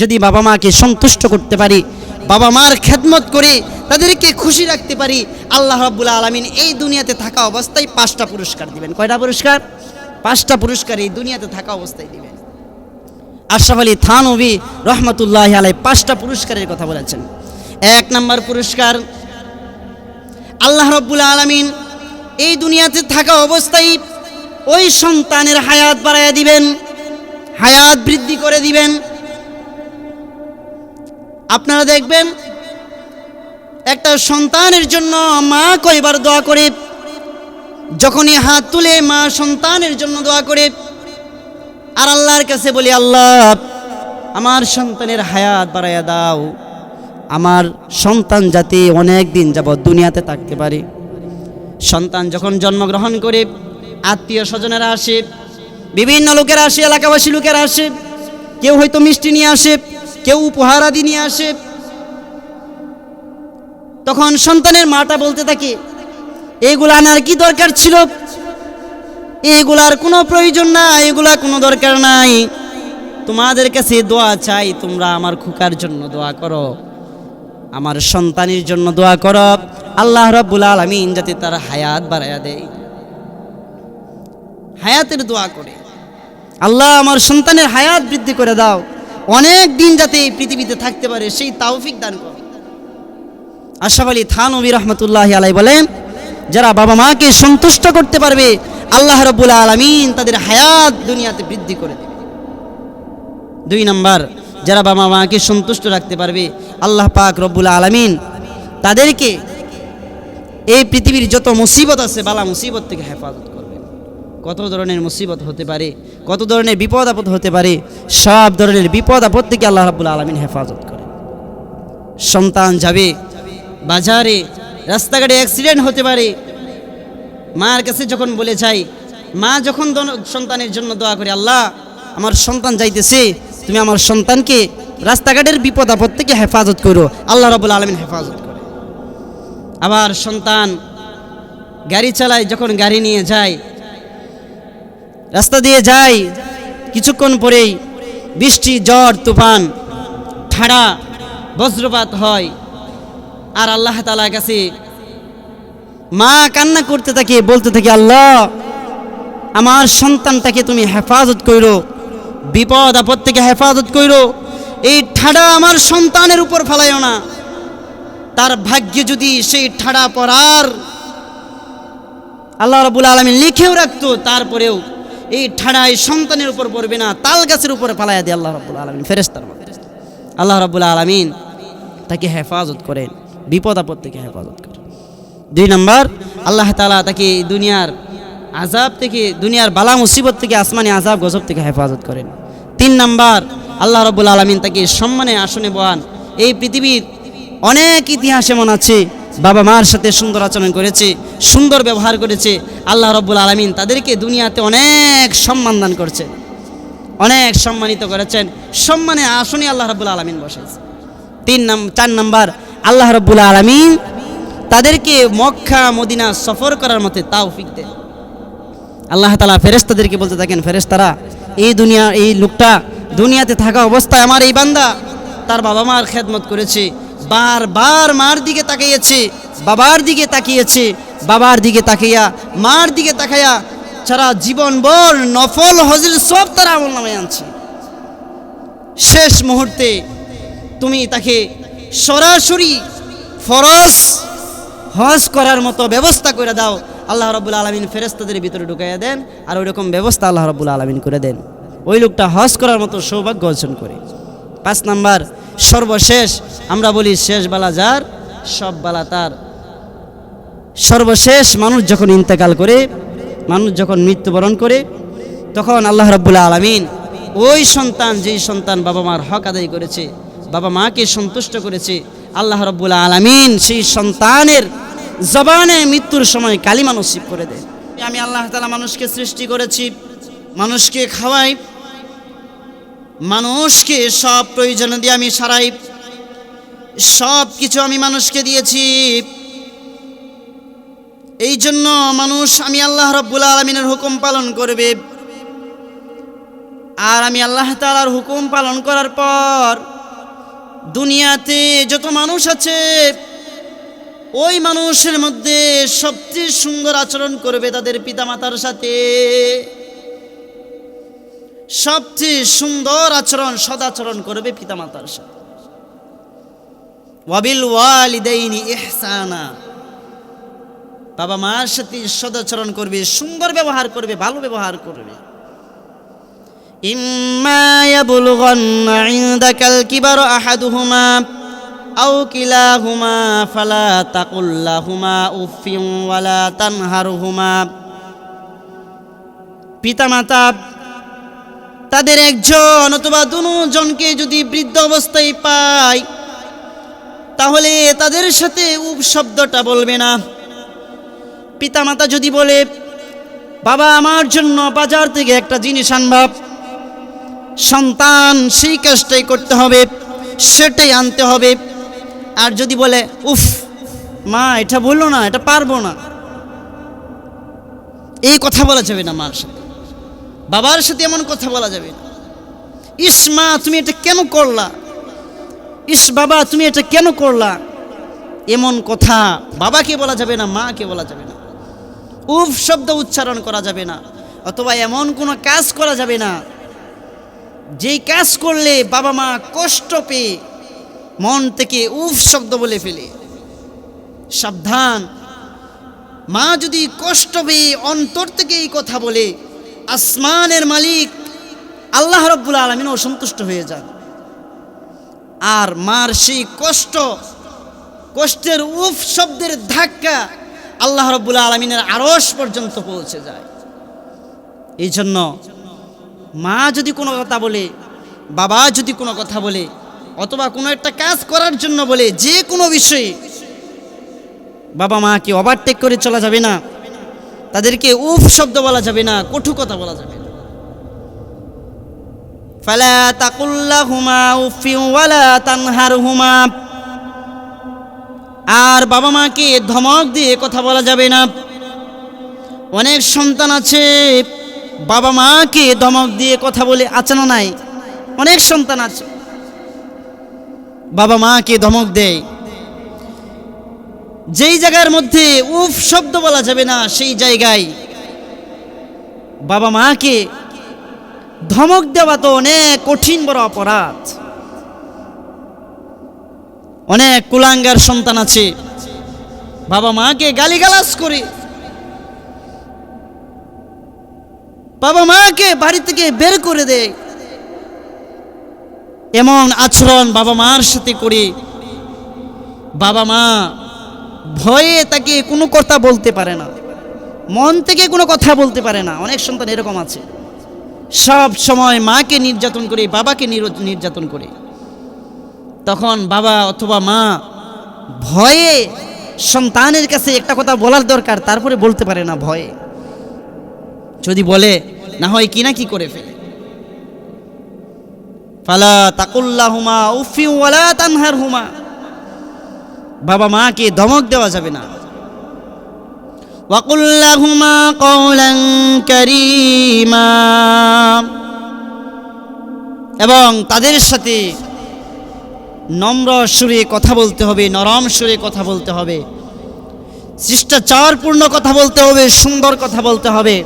যদি বাবা মাকে সন্তুষ্ট করতে পারি, বাবা মার খেদমত করে তাদেরকে খুশি রাখতে পারি, আল্লাহ রাব্বুল আলমিন এই দুনিয়াতে থাকা অবস্থায় পাঁচটা পুরস্কার দিবেন। কয়টা পুরস্কার? পাঁচটা পুরস্কার এই দুনিয়াতে থাকা অবস্থায় দিবেন। আশরাফ আলী থানবী রহমতুল্লাহ আলাই পাঁচটা পুরস্কারের কথা বলেছেন। এক নম্বর পুরস্কার, আল্লাহ রব্বুল আলমিন এই দুনিয়াতে থাকা অবস্থায় ওই সন্তানের হায়াত বাড়াইয়া দিবেন, হায়াত বৃদ্ধি করে দিবেন আপনারা দেখবেন, একটা সন্তানের জন্য মা কয়বার দোয়া করে, যখনই হাত তুলে মা সন্তানের জন্য দোয়া করে, আর আল্লাহর কাছে বলি, আল্লাহ, আমার সন্তানের হায়াত বাড়াইয়া দাও। আমার সন্তান যাতে অনেক দিন যাবৎ দুনিয়াতে থাকতে পারে। সন্তান যখন জন্মগ্রহণ করে, আত্মীয় স্বজনেরা আসে, বিভিন্ন লোকেরা আসে, এলাকাবাসী লোকেরা আসে, কেউ হয়তো মিষ্টি নিয়ে আসে কেউ উপহার আদি নিয়ে আসে। তখন সন্তানের মাটা বলতে থাকে, এগুলো আনার কি দরকার ছিল? এগুলার কোনো প্রয়োজন নাই এগুলা কোনো দরকার নাই। তোমাদের কাছে দোয়া চাই, তোমরা আমার খুকার জন্য দোয়া করো। আমার সন্তানের জন্য দোয়া করো। আল্লাহ রাব্বুল আলামিন যাতে তার হায়াত বাড়াইয়া দেয়। হায়াতের দোয়া করে। আল্লাহ আমার সন্তানের হায়াত বৃদ্ধি করে দাও। অনেক দিন যাতে এই পৃথিবীতে থাকতে পারে, সেই তাওফিক দান করো আশরাফ আলী থানবী রহমতুল্লাহ আলাই বলেন, যারা বাবা মাকে সন্তুষ্ট করতে পারবে, আল্লাহ রব্বুল আলমিন তাদের হায়াত দুনিয়াতে বৃদ্ধি করে দেবে। দুই নম্বর, যারা বাবা মাকে সন্তুষ্ট রাখতে পারবে, আল্লাহ পাক রব্বুল আলমিন তাদেরকে এই পৃথিবীর যত মুসিবত আছে, বালা মুসিবত থেকে হেফাজত কত ধরনের মুসিবত হতে পারে, কত ধরনের বিপদ আপদ হতে পারে, সব ধরনের বিপদ আপদ থেকে আল্লাহ রাব্বুল আলমিন হেফাজত করে সন্তান যাবে, বাজারে, রাস্তাঘাটে অ্যাক্সিডেন্ট হতে পারে, মার কাছে যখন বলে যাই, মা যখন সন্তানের জন্য দোয়া করে, আল্লাহ, আমার সন্তান যাইতেছে, তুমি আমার সন্তানকে রাস্তাঘাটের বিপদ আপদ থেকে হেফাজত করো, আল্লাহ রবুল আলমিন হেফাজত করে আবার সন্তান গাড়ি চালায়, যখন গাড়ি নিয়ে যায় রাস্তা দিয়ে যায় কিছুক্ষণ পরেই বৃষ্টি ঝড় তুফান, ঠাড়া, বজ্রপাত হয়। আর আল্লাহ তালার কাছে মা কান্না করতে থাকে, বলতে থাকে, আল্লাহ, আমার সন্তানটাকে তুমি হেফাজত করো বিপদ, আপদ থেকে হেফাজত করো এই ঠাডা আমার সন্তানের উপর ফেলাইও না। তার ভাগ্যে যদি সেই ঠাডা পড়ার, আল্লাহ রাবুল আলমী লিখেও রাখতো, তারপরেও এই ঠাডা এই সন্তানের উপর পড়বে না, তাল গাছের উপরে ফেলাইয়া দিয়ে আল্লাহ রাবুল আলমিন ফেরেস্তার আল্লাহ রাবুল আলমিন তাকে হেফাজত করেন, বিপদ আপদ থেকে হেফাজত করেন। দুই নম্বর, আল্লাহ তালা তাকে দুনিয়ার আজাব থেকে, দুনিয়ার বালা মুসিবত থেকে, আসমানি আজাব গজব থেকে হেফাজত করেন। তিন নম্বর, আল্লাহ রবুল আলমিন তাকে সম্মানে আসনে বহান এই পৃথিবীর অনেক ইতিহাস এমন আছে বাবা মার সাথে সুন্দর আচরণ করেছে, সুন্দর ব্যবহার করেছে। আল্লাহ রব্বুল আলমিন তাদেরকে দুনিয়াতে অনেক সম্মান দান করছে অনেক সম্মানিত করেছেন। সম্মানে আসনে আল্লাহ রব্বুল আলমিন বসেছে। তিন নাম, চার নাম্বার, আল্লাহ রব্বুল আলমিন তাদেরকে মক্কা, মদিনা সফর করার মতো তাওফিক দেন। আল্লাহ তালা ফেরেস্তাদেরকে বলতে থাকেন ফেরেস্তারা এই দুনিয়া, এই লোকটা দুনিয়াতে থাকা অবস্থায় আমার এই বান্দা, তার বাবা মার খেদমত করেছে। বারবার মার দিকে তাকিয়েছে বাবার দিকে তাকিয়েছে, বাবার দিকে তাকিয়া মার দিকে তাকাইয়া সারা জীবনভর নফল হজির সব তারা আমল নামে আনছে। শেষ মুহূর্তে তুমি তাকে সরাসরি ফরজ হজ করার মতো ব্যবস্থা করে দাও। আল্লাহ রব্বুল আলমিন ফেরেস্তাদের ভিতরে ঢুকাইয়া দেন আর ওই রকম ব্যবস্থা আল্লাহ রব্বুল আলমিন করে দেন। ওই লোকটা হজ করার মতো সৌভাগ্য অর্জন করে। পাঁচ নাম্বার সর্বশেষ, আমরা বলি শেষ বালা যার? সব বালা তার। সর্বশেষ, মানুষ যখন ইন্তেকাল করে, মানুষ যখন মৃত্যুবরণ করে, তখন আল্লাহ রব্বুল আলমিন ওই সন্তান, যেই সন্তান বাবা মার হক আদায় করেছে, বাবা মাকে সন্তুষ্ট করেছে, আল্লাহ রব্বুল আলমিন সেই সন্তানের জবানে মৃত্যুর সময় কালিমা নসিব করে দেয়। আমি আল্লাহ তালা মানুষকে সৃষ্টি করেছি, মানুষকে খাওয়াই মানুষকে সব প্রয়োজন দিয়ে আমি সারাই, সব কিছু আমি মানুষকে দিয়েছি। এই জন্য মানুষ আমি আল্লাহ রব্বুল আলমিনের হুকুম পালন করবে। আর আমি আল্লাহ তালার হুকুম পালন করার পর দুনিয়াতে যত মানুষ আছে, ওই মানুষের মধ্যে সবচেয়ে সুন্দর আচরণ করবে তাদের পিতামাতার সাথে। সবচেয়ে সুন্দর আচরণ সদাচরণ করবে পিতামাতার সাথে। ওয়াবিল ওয়ালিদাইনি ইহসানা। বাবা মার সাথে সদাচরণ করবে, সুন্দর ব্যবহার করবে, ভালো ব্যবহার করবে। ইয়াবলুগান্না ইনদাকাল কিবার আহাদুহুমা, আও কিলাহুমা ফালা তাকুল্লাহুমা উফিন ওয়ালা তানহারহুমা। পিতামাতা তাদের একজন অথবা দুজনকে যদি বৃদ্ধ অবস্থায় পায়, তাহলে তাদের সাথে উপ শব্দটা বলবে না। পিতামাতা যদি বলে, বাবা, আমার জন্য বাজার থেকে একটা জিনিস আনবাব সন্তান, সেই কাজটাই করতে হবে, সেটাই আনতে হবে। আর যদি বলে, উফ, মা, এটা বলল না, এটা পারব না। এই কথা বলা যাবে না মার সাথে। বাবার সাথে এমন কথা বলা যাবে না। ইস মা, তুমি এটা কেন করলা? ইস বাবা, তুমি এটা কেন করলা? এমন কথা বাবাকে বলা যাবে না, মাকে বলা যাবে না। উফ, শব্দ উচ্চারণ করা যাবে না, অথবা এমন কোনো কাজ করা যাবে না। যেই কাজ করলে বাবা মা কষ্ট পেয়ে মন থেকে উফ শব্দ বলে ফেলে। সাবধান। মা যদি কষ্ট পেয়ে অন্তর থেকে এই কথা বলে আসমানের মালিক আল্লাহ রব্বুল আলমিন অসন্তুষ্ট হয়ে যান। আর মার সেই কষ্ট, কষ্টের উফ শব্দের ধাক্কা আল্লাহ রব্বুল আলমিনের আড়স পর্যন্ত পৌঁছে যায়। এই জন্য মা যদি কোনো কথা বলে, বাবা যদি কোনো কথা বলে, অথবা কোনো একটা কাজ করার জন্য বলে, যে কোনো বিষয়ে বাবা মাকে ওভারটেক করে চলা যাবে না। তাদেরকে উফ শব্দ বলা যাবে না কঠু কথা বলা যাবে না। ফালা তাকুল্লাহুমা উফিন ওয়ালা তানহারহুমা। আর বাবা মাকে ধমক দিয়ে কথা বলা যাবে না। অনেক সন্তান আছে, বাবা মাকে ধমক দিয়ে কথা বলে আছে না নাই। অনেক সন্তান আছে। বাবা মাকে ধমক দেয়। যেই জায়গার মধ্যে উফ শব্দ বলা যাবে না, সেই জায়গায় বাবা মাকে ধমক দেওয়া তো অনেক কঠিন বড় অপরাধ। অনেক কুলাঙ্গার সন্তান আছে, বাবা মাকে গালিগালাজ করে। বাবা মাকে বাড়ি থেকে বের করে দেয়। এমন আচরণ বাবা মার সাথে করে বাবা মা ভয়ে তাকে কোনো কথা বলতে পারে না। মন থেকে কোনো কথা বলতে পারে না। অনেক সন্তান এরকম আছে। সব সময় মাকে নির্যাতন করে, বাবাকে নির্যাতন করে। তখন বাবা অথবা মা ভয়ে সন্তানের কাছে একটা কথা বলার দরকার, তারপরে বলতে পারে না ভয়ে। যদি বলে, না হয় কি না কি করে ফেলে। ফালা তাকুল্লাহুমা উফি ওয়ালা তানহার হুমা বাবা মাকে ধমক দেওয়া যাবে না। ওয়াকুল্লাহুমা কওলান কারীমা। এবং তাদের সাথে নম্র সুরে কথা বলতে হবে, নরম সুরে কথা বলতে হবে। শিষ্টাচারপূর্ণ কথা বলতে হবে, সুন্দর কথা বলতে হবে।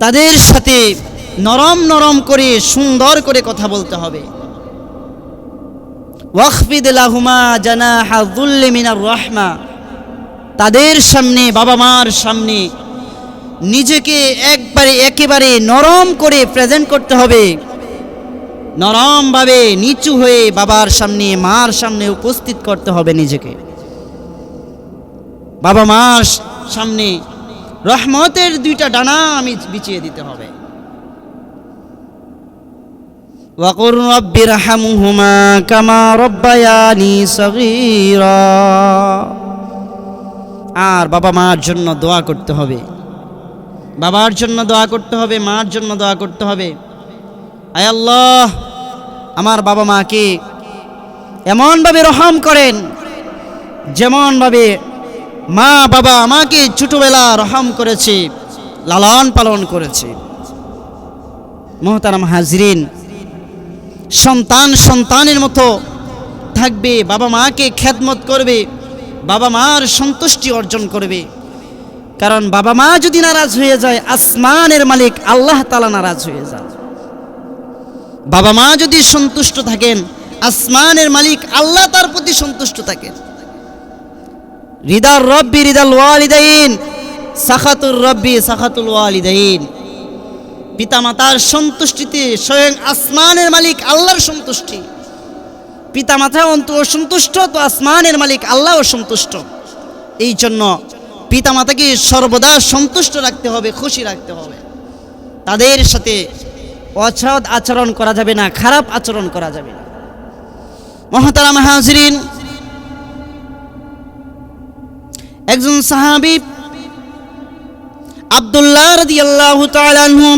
তাদের সাথে নরম নরম করে, সুন্দর করে কথা বলতে হবে। ওয়াকফিদ লাহুমা জানাহা যুল্লি মিনার রহমা। তাদের সামনে, বাবা মার সামনে নিজেকে একবারে, একেবারে নরম করে প্রেজেন্ট করতে হবে। নরমভাবে নিচু হয়ে বাবার সামনে, মার সামনে উপস্থিত করতে হবে নিজেকে। বাবা মার সামনে রহমতের দুইটা ডানা আমি বিছিয়ে দিতে হবে। وقل رب ارحمهما كما ربياني صغيرا আর বাবা মার জন্য দোয়া করতে হবে বাবার জন্য দোয়া করতে হবে মার জন্য দোয়া করতে হবে আয় আল্লাহ আমার বাবা মাকে এমনভাবে রহম করেন যেমনভাবে মা বাবা আমাকে ছোটবেলা রহম করেছে লালন পালন করেছে মোহতারাম হাজরিন সন্তান সন্তানের মতো থাকবে, বাবা মাকে খেদমত করবে, বাবা মার সন্তুষ্টি অর্জন করবে। কারণ বাবা মা যদি নারাজ হয়ে যায়, আসমানের মালিক আল্লাহ তালা নারাজ হয়ে যায়। বাবা মা যদি সন্তুষ্ট থাকেন, আসমানের মালিক আল্লাহ তার প্রতি সন্তুষ্ট থাকেন। রিদার রব্বি রিদাল ওয়ালিদাইন, সাখাতুর রব্বি সাখাতুল ওয়ালিদাইন। পিতামাতার সন্তুষ্টিতে স্বয়ং আসমানের মালিক আল্লাহর সন্তুষ্টি। পিতামাতা অন্ত অসন্তুষ্ট, তো আসমানের মালিক আল্লাহও সন্তুষ্ট। এই জন্য পিতামাতাকে সর্বদা সন্তুষ্ট রাখতে হবে, খুশি রাখতে হবে। তাদের সাথে অসৎ আচরণ করা যাবে না, খারাপ আচরণ করা যাবে না। মহতারাম হাজরিন, একজন সাহাবি আব্দুল্লাহ রাদিয়াল্লাহু তাআলা আনহু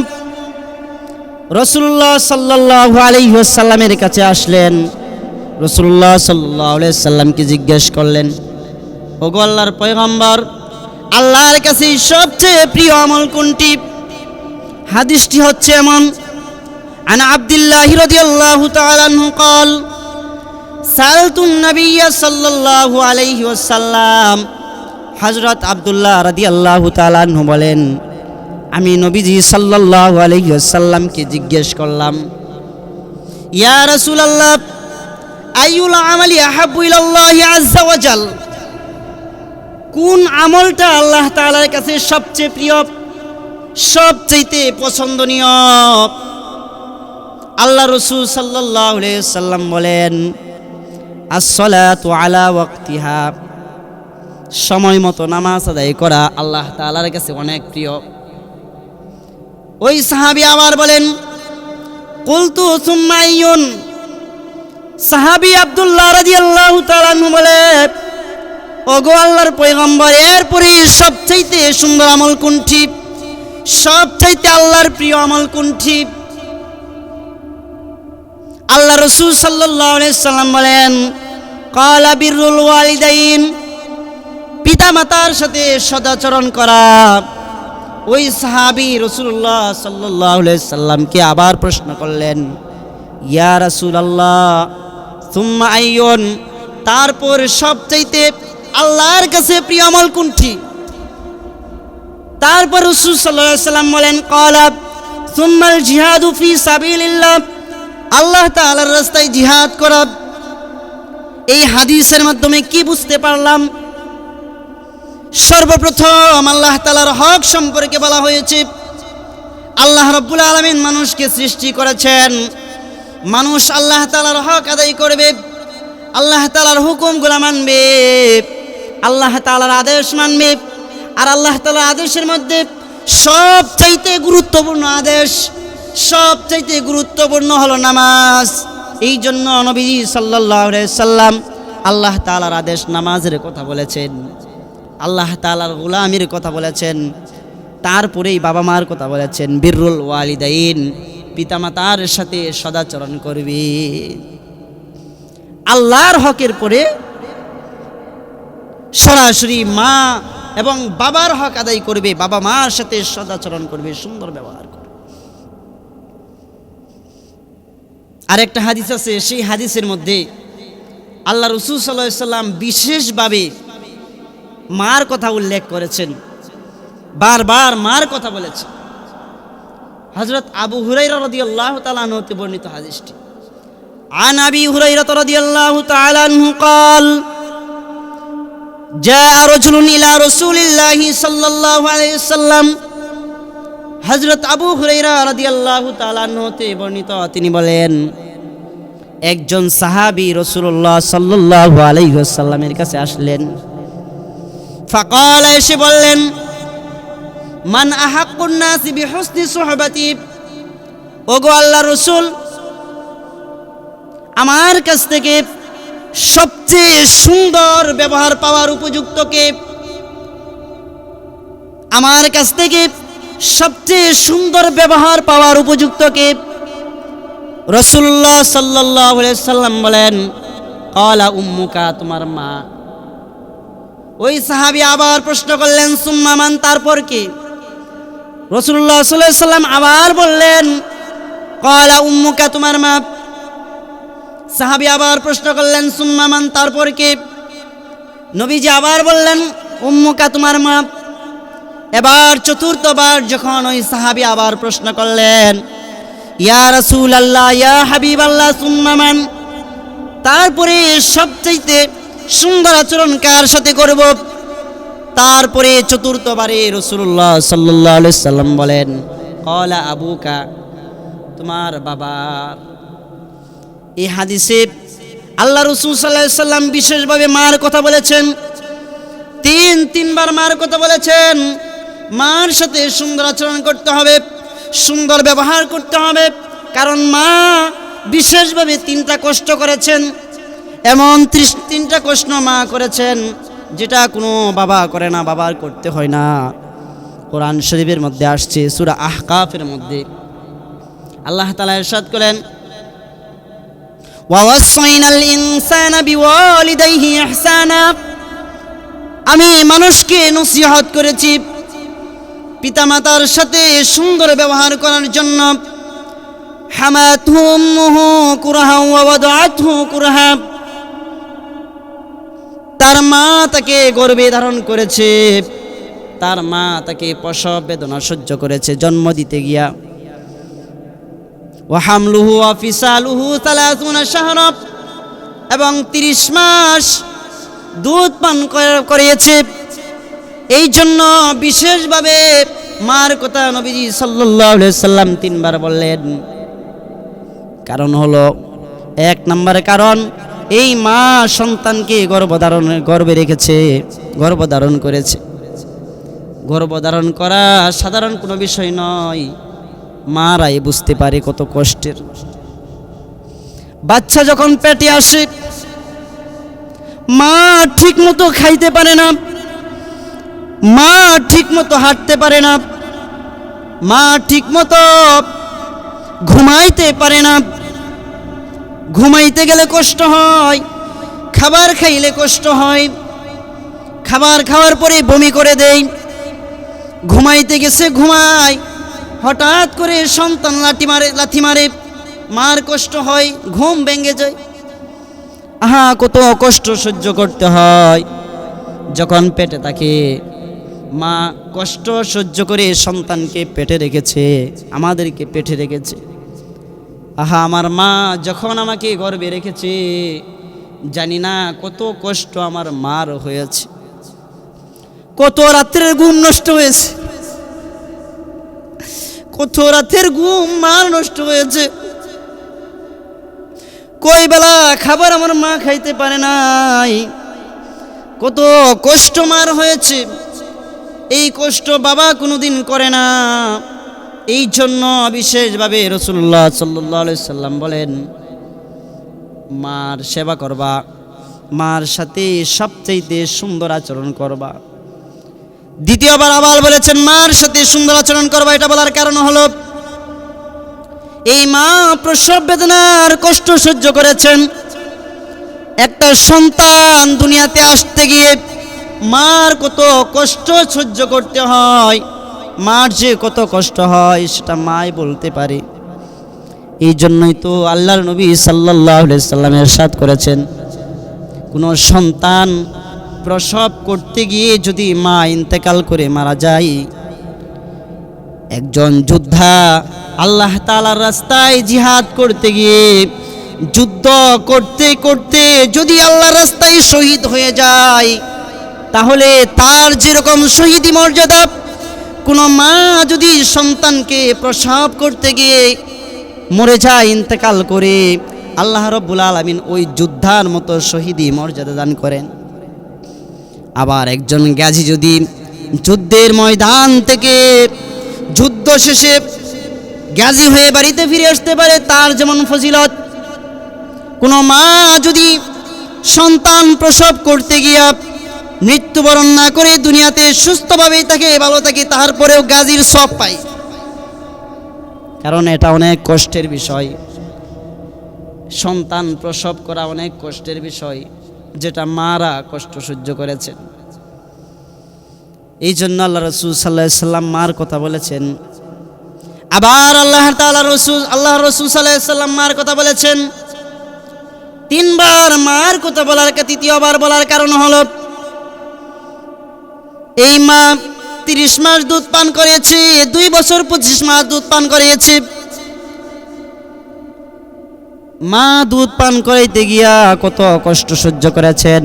রাসূলুল্লাহ সাল্লাল্লাহু আলাইহি ওয়াসাল্লামের কাছে আসলেন রাসূলুল্লাহ সাল্লাল্লাহু আলাইহি সাল্লামকে জিজ্ঞেস করলেন ওগো আল্লাহর পয়গম্বর আল্লাহর কাছে সবচেয়ে প্রিয় আমল কোনটি হাদিসটি হচ্ছে এমন عن عبد الله رضي الله تعالى عنه قال سألت النبي صلى الله عليه وسلم হজরত আবদুল্লাহ রাদি আল্লাহ তালাহু বলেন আমি নবীজি সাল্লাহ আলহিসাল্লামকে জিজ্ঞেস করলাম, ইয়া রসুল আল্লাহ কোন আমলটা আল্লাহ তাআলার কাছে সবচেয়ে প্রিয় সবচেয়ে পছন্দনীয়? আল্লাহ রসুল সাল্লাহ সাল্লাম বলেন আলা ওয়াক্তিহা। সময় মতো নামাজ আদায় করা আল্লাহ তালার কাছে অনেক প্রিয়। ওই সাহাবি আবার বলেন, কুলতু সুম্মাইয়ুন সাহাবি আব্দুল্লাহ রাদিয়াল্লাহু তাআলা বলে, ওগো আল্লাহর পয়গম্বর, এরপরে সবচাইতে সুন্দর আমল কোনটি? সবচাইতে আল্লাহর প্রিয় আমল কোনটি? আল্লাহ রসুল আলাইহি সাল্লাম বলেন, কালা বিরুল ওয়ালিদাইন। পিতা মাতার সাথে সদাচরণ করা। ওই সাহাবি রসুল্লাহ সাল্লাহ সাল্লামকে আবার প্রশ্ন করলেন, ইয়া রসুল আল্লাহ তুম্মা আইয়ন, তারপর সবচাইতে আল্লাহর কাছে প্রিয় আমল তারপর রসুল সাল্লাহ সাল্লাম বলেন কলাব সুম্মাল জিহাদু ফি সাবিলিল্লাহ। আল্লাহ তাআলার রাস্তায় জিহাদ করা। এই হাদিসের মাধ্যমে কি বুঝতে পারলাম? সর্বপ্রথম আল্লাহ তালার হক সম্পর্কে বলা হয়েছে। আল্লাহ রব্বুল আলমিন মানুষকে সৃষ্টি করেছেন। মানুষ আল্লাহ তালার হক আদায় করবে। আল্লাহ তালার হুকুমগুলো মানবে। আল্লাহ তালার আদেশ মানবে। আর আল্লাহ তালার আদেশের মধ্যে সব চাইতে গুরুত্বপূর্ণ আদেশ সব চাইতে গুরুত্বপূর্ণ হলো নামাজ। এই জন্য নবীজি সাল্লাহ সাল্লাম আল্লাহ তালার আদেশ নামাজের কথা বলেছেন। আল্লাহ তালার গোলামির কথা বলেছেন, তারপরেই বাবা মার কথা বলেছেন, বিরুল ওয়ালিদাইন, পিতামাতার সাথে সদাচরণ করবি। আল্লাহর হকের পরে সরাসরি মা এবং বাবার হক আদায় করবে, বাবা মার সাথে সদাচরণ করবে, সুন্দর ব্যবহার করবে। আরেকটা হাদিস আছে, সেই হাদিসের মধ্যে আল্লাহ রসুল সাল্লাহ সাল্লাম বিশেষভাবে মার কথা উল্লেখ করেছেন বারবার মার কথা বলেছেন হজরত আবু হুরাইরা রদি আল্লাহ তালানহতে বর্ণিত হাদিসটি عن أبي هريرة رضي الله تعالى عنه قال جاء رجل إلى رسول الله صلى الله عليه وسلم হজরত আবু হুরাইরা রাদিয়াল্লাহু তাআলা হতে বর্ণিত তিনি বলেন একজন সাহাবী রাসূলুল্লাহ সাল্লাল্লাহু আলাইহি ওয়াসাল্লামের কাছে আসলেন ফাকাল এসে বললেন, মান আহাক্কুন নাসি বিহুসনি সুহবাতি? ওগো আল্লাহ রসুল, আমার কাছ থেকে সবচেয়ে সুন্দর ব্যবহার পাওয়ার উপযুক্ত কে? আমার কাছ থেকে সবচেয়ে সুন্দর ব্যবহার পাওয়ার উপযুক্ত কে? রসুল্লাহ সাল্লাহ সাল্লাম বলেন, কলা উম্মুকা, তোমার মা। ওই সাহাবি আবার প্রশ্ন করলেন সুম্মামান তারপর কি? রসুল্লাহ সাল্লাম আবার বললেন, কলা উম্মুকা, তোমার মা সাহাবি আবার প্রশ্ন করলেন সুম্মামান তারপর কে? নবীজি আবার বললেন, উম্মুকা, তোমার মা এবার চতুর্থবার যখন ওই সাহাবি আবার প্রশ্ন করলেন, ইয়া রসুল আল্লাহ ইয়া হাবিব আল্লাহ সুম্মামান তারপরে সবচাইতে সুন্দর আচরণ কার সাথে করব? তারপরে চতুর্থবারে রসুল্লাহ সাল্লাহ সাল্লাম বলেন, কলা আবুকা, তোমার বাবার এই হাদিসে আল্লাহ রসুল সাল্লাহ সাল্লাম বিশেষভাবে মার কথা বলেছেন। তিন, তিনবার মার কথা বলেছেন। মার সাথে সুন্দর আচরণ করতে হবে, সুন্দর ব্যবহার করতে হবে। কারণ মা বিশেষভাবে তিনটা কষ্ট করেছেন। এমন ত্রিশ তিনটা কৃষ্ণ মা করেছেন, যেটা কোনো বাবা করে না বাবার করতে হয় না। কোরআন শরীফের মধ্যে আসছে, সুরা আহকাফের মধ্যে। আল্লাহ তালা এরশাদ করেন আমি মানুষকে নসিহত করেছি পিতা মাতার সাথে সুন্দর ব্যবহার করার জন্য। হামাতুম হুম ওয়াদাতহু কুরাহা তার মা তাকে গর্বে ধারণ করেছে। তার মা তাকে প্রসব বেদনা সহ্য করেছে, জন্ম দিতে গিয়া। ওয়াহামলুহু অফিসালুহু তালাতুনা শাহর। এবং তিরিশ মাস দুধ পান করিয়েছে। এই জন্য বিশেষভাবে মার কথা নবীজি আলাইহি সাল্লাম তিনবার বললেন। কারণ হলো, এক নম্বরে কারণ এই মা সন্তানকে গর্ভধারণ, গর্ভে রেখেছে, গর্ভধারণ করেছে। গর্ভধারণ করা সাধারণ কোনো বিষয় নয়। মারাই বুঝতে পারে কত কষ্টের। বাচ্চা যখন পেটে আসে, মা ঠিক মতো খাইতে পারে না, মা ঠিক মতো হাঁটতে পারে না, মা ঠিক মতো ঘুমাইতে পারে না ঘুমাইতে গেলে কষ্ট হয়, খাবার খাইলে কষ্ট হয়। খাবার খাওয়ার পরে বমি করে দেয় ঘুমাইতে গেছে, ঘুমায়। হঠাৎ করে সন্তান লাঠি মারে, লাথি মারে। মার কষ্ট হয়, ঘুম ভেঙে যায়। আহা, কত কষ্ট সহ্য করতে হয়। যখন পেটে থাকে, মা কষ্ট সহ্য করে সন্তানকে পেটে রেখেছে, আমাদেরকে পেটে রেখেছে। আহা, আমার মা যখন আমাকে গর্বে রেখেছে, জানি না কত কষ্ট আমার মার হয়েছে। কত রাত্রের ঘুম নষ্ট হয়েছে। কত রাতের ঘুম মার নষ্ট হয়েছে। কই বেলা খাবার আমার মা খাইতে পারে নাই। কত কষ্ট মার হয়েছে। এই কষ্ট বাবা কোনোদিন করে না। এই জন্য বিশেষভাবে রসুল্লাহ সাল্লাহ সাল্লাম বলেন, মার সেবা করবা, মার সাথে সবচাইতে সুন্দর আচরণ করবা। দ্বিতীয়বার আবার বলেছেন, মার সাথে সুন্দর আচরণ করবা। এটা বলার কারণ হলো, এই মা প্রসব বেদনার কষ্ট সহ্য করেছেন। একটা সন্তান দুনিয়াতে আসতে গিয়ে মার কত কষ্ট সহ্য করতে হয়। মার যে কত কষ্ট হয়, সেটা মাই বলতে পারে। এই জন্যই তো আল্লাহর নবী সাল্লাহ সাল্লামের সাথ করেছেন। কোনো সন্তান প্রসব করতে গিয়ে যদি মা ইন্তেকাল করে মারা যায়, একজন যোদ্ধা আল্লাহ তালার রাস্তায় জিহাদ করতে গিয়ে যুদ্ধ করতে করতে যদি আল্লাহ রাস্তায় শহীদ হয়ে যায়, তাহলে তার যেরকম শহীদি মর্যাদা কোনো মা যদি সন্তানকে প্রসব করতে গিয়ে মরে যায়, ইন্তেকাল করে, আল্লাহ রব্বুল আলমিন ওই যোদ্ধার মতো শহীদি মর্যাদা দান করেন। আবার একজন গাজী যদি যুদ্ধের ময়দান থেকে যুদ্ধ শেষে গাজী হয়ে বাড়িতে ফিরে আসতে পারে, তার যেমন ফজিলত। কোনো মা যদি সন্তান প্রসব করতে গিয়া মৃত্যুবরণ না করে দুনিয়াতে সুস্থভাবেই থাকে, ভালো থাকে, তারপরেও গাজীর সব পাই কারণ এটা অনেক কষ্টের বিষয়। সন্তান প্রসব করা অনেক কষ্টের বিষয়, যেটা মারা কষ্ট সহ্য করেছেন। এই জন্য আল্লাহ রসুল সাল্লাহ সাল্লাম মার কথা বলেছেন। আবার আল্লাহ তাআলা রসুল, আল্লাহ রসুল সাল্লাম মার কথা বলেছেন। তিনবার মার কথা বলার তৃতীয়বার বলার কারণ হলো এই মা তিরিশ মাস দুধ পান করিয়েছে দুই বছর পঁচিশ মাস দুধ পান করিয়েছে মা দুধ পান করাইতে গিয়া কত কষ্ট সহ্য করেছেন,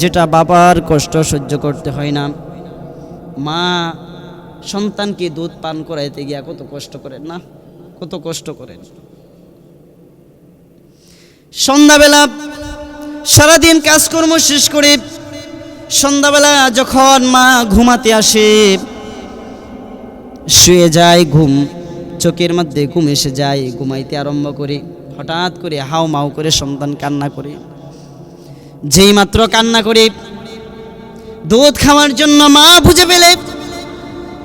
যেটা বাবার কষ্ট সহ্য করতে হয় না। মা সন্তানকে দুধ পান করাইতে গিয়া কত কষ্ট করেন না, কত কষ্ট করেন। সন্ধ্যাবেলা সারাদিন কাজকর্ম শেষ করে সন্ধ্যাবেলা যখন মা ঘুমাতে আসে, শুয়ে যায় ঘুম, চোখের মধ্যে ঘুম এসে যায়, ঘুমাইতে আরম্ভ করে, হঠাৎ করে হাও মাও করে সন্তান কান্না করে। যেই মাত্র কান্না করে, দুধ খাওয়ার জন্য মা বুঝে পেলে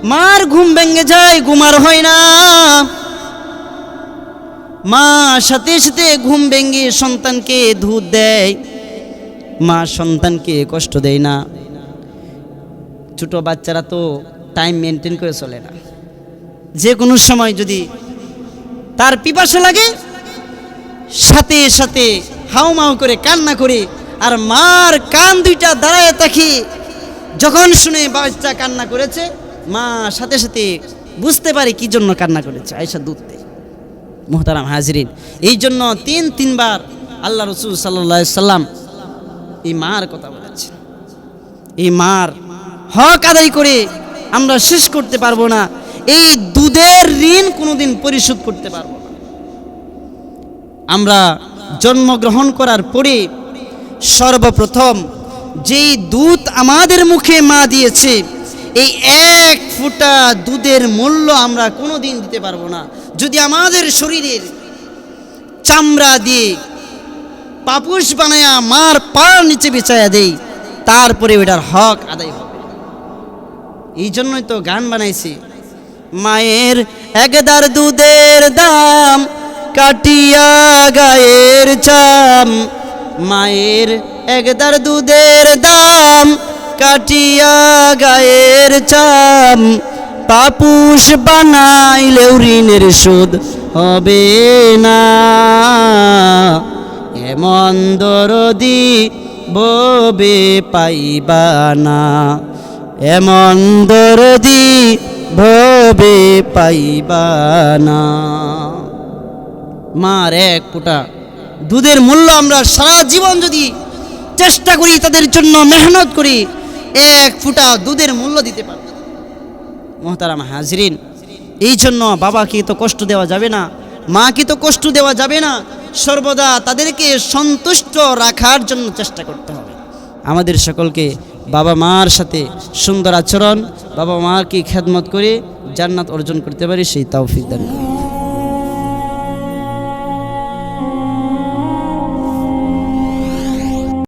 মার ঘুম ভেঙে যায় ঘুমার হয় না। মা সাথে সাথে ঘুম ভেঙে সন্তানকে দুধ দেয় মা সন্তানকে কষ্ট দেয় না। ছোটো বাচ্চারা তো টাইম মেনটেন করে চলে না। যে কোনো সময় যদি তার পিপাসা লাগে, সাথে সাথে হাউমাউ করে, কান্না করে, আর মার কান দুইটা দাঁড়ায় থাকি, যখন শুনে বাচ্চা কান্না করেছে, মা সাথে সাথে বুঝতে পারে কি জন্য কান্না করেছে আয়সা দুধ মোহতারাম হাজরিন। এই জন্য তিন তিনবার আল্লাহ রসুল সাল্লা সাল্লাম এই মার কথা বলেছেন এই মার। হক আদায় করে আমরা শেষ করতে পারব না। এই দুধের ঋণ কোনোদিন পরিশোধ করতে পারব না। আমরা জন্মগ্রহণ করার পরে সর্বপ্রথম যেই দুধ আমাদের মুখে মা দিয়েছে, এই এক ফুটা দুধের মূল্য আমরা কোনো দিন দিতে পারব না। যদি আমাদের শরীরের চামড়া দিয়ে পাপুস বানায়া মার পার নিচে বিছায়া দেই, তারপরে ওটার হক আদায় হবে। এই জন্যই তো গান বানাইছি। মায়ের একদার দুধের দাম, কাটিয়া গায়ের চাম। মায়ের একদার দুধের দাম, কাটিয়া গায়ের চাম। পাপুষ বানাইলেও ঋণের শোধ হবে না। এমন দরদি ববে পাইবা না। এমন দরদি ভবে পাইবা না। মার এক ফুটা দুধের মূল্য আমরা সারা জীবন যদি চেষ্টা করি তাদের জন্য মেহনত করি, এক ফুটা দুধের মূল্য দিতে পারব মোহতারাম হাজরিন, এই জন্য বাবাকে তো কষ্ট দেওয়া যাবে না, মাকে তো কষ্ট দেওয়া যাবে না সর্বদা তাদেরকে সন্তুষ্ট রাখার জন্য চেষ্টা করতে হবে আমাদের সকলকে বাবা মার সাথে সুন্দর আচরণ, বাবা মাকে খেদমত করে জান্নাত অর্জন করতে পারি, সেই তাও দান।